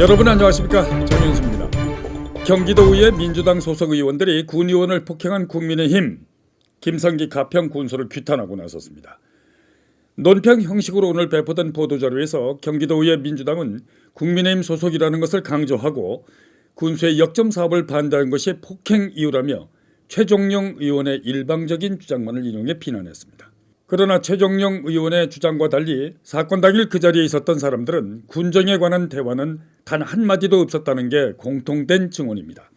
여러분 안녕하십니까 정윤수입니다. 경기도 의회 민주당 소속 의원들이 군 의원을 폭행한 국민의힘 김성기 가평 군수를 규탄하고 나섰습니다. 논평 형식으로 오늘 배포된 보도자료에서 경기도 의회 민주당은 국민의힘 소속이라는 것을 강조하고 군수의 역점 사업을 반대한 것이 폭행 이유라며 최종영 의원의 일방적인 주장만을 인용해 비난했습니다. 그러나 최종영 의원의 주장과 달리 사건 당일 그 자리에 있었던 사람들은 군정에 관한 대화는 단 한마디도 없었다는 게 공통된 증언입니다.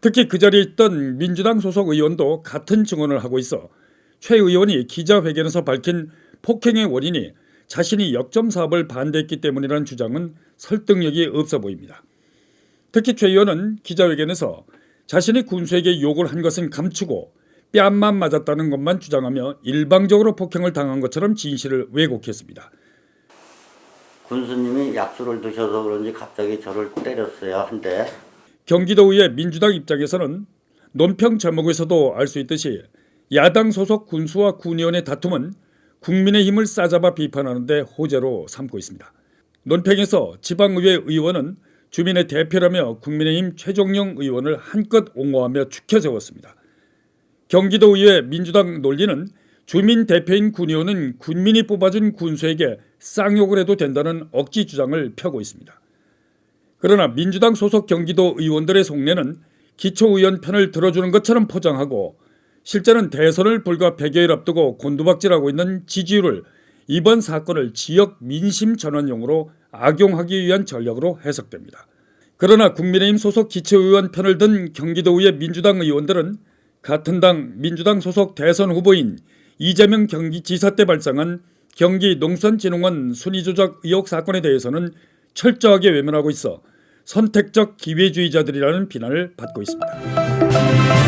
특히 그 자리에 있던 민주당 소속 의원도 같은 증언을 하고 있어 최 의원이 기자회견에서 밝힌 폭행의 원인이 자신이 역점 사업을 반대했기 때문이라는 주장은 설득력이 없어 보입니다. 특히 최 의원은 기자회견에서 자신이 군수에게 욕을 한 것은 감추고 뺨만 맞았다는 것만 주장하며 일방적으로 폭행을 당한 것처럼 진실을 왜곡했습니다. 군수님이 약수를 드셔서 그런지 갑자기 저를 때렸어요 한대 경기도의회 민주당 입장에서는 논평 제목에서도 알 수 있듯이 야당 소속 군수와 군의원의 다툼은 국민의힘을 싸잡아 비판하는데 호재로 삼고 있습니다. 논평에서 지방의회 의원은 주민의 대표라며 국민의힘 최종영 의원을 한껏 옹호하며 축혀 세웠습니다. 경기도의회 민주당 논리는 주민 대표인 군의원은 군민이 뽑아준 군수에게 쌍욕을 해도 된다는 억지 주장을 펴고 있습니다. 그러나 민주당 소속 경기도 의원들의 속내는 기초의원 편을 들어주는 것처럼 포장하고 실제는 대선을 불과 100여일 앞두고 곤두박질하고 있는 지지율을 이번 사건을 지역 민심 전환용으로 악용하기 위한 전략으로 해석됩니다. 그러나 국민의힘 소속 기초의원 편을 든 경기도의회 민주당 의원들은 같은 당 민주당 소속 대선 후보인 이재명 경기지사 때 발생한 경기 농수산진흥원 순위 조작 의혹 사건에 대해서는 철저하게 외면하고 있어 선택적 기회주의자들이라는 비난을 받고 있습니다.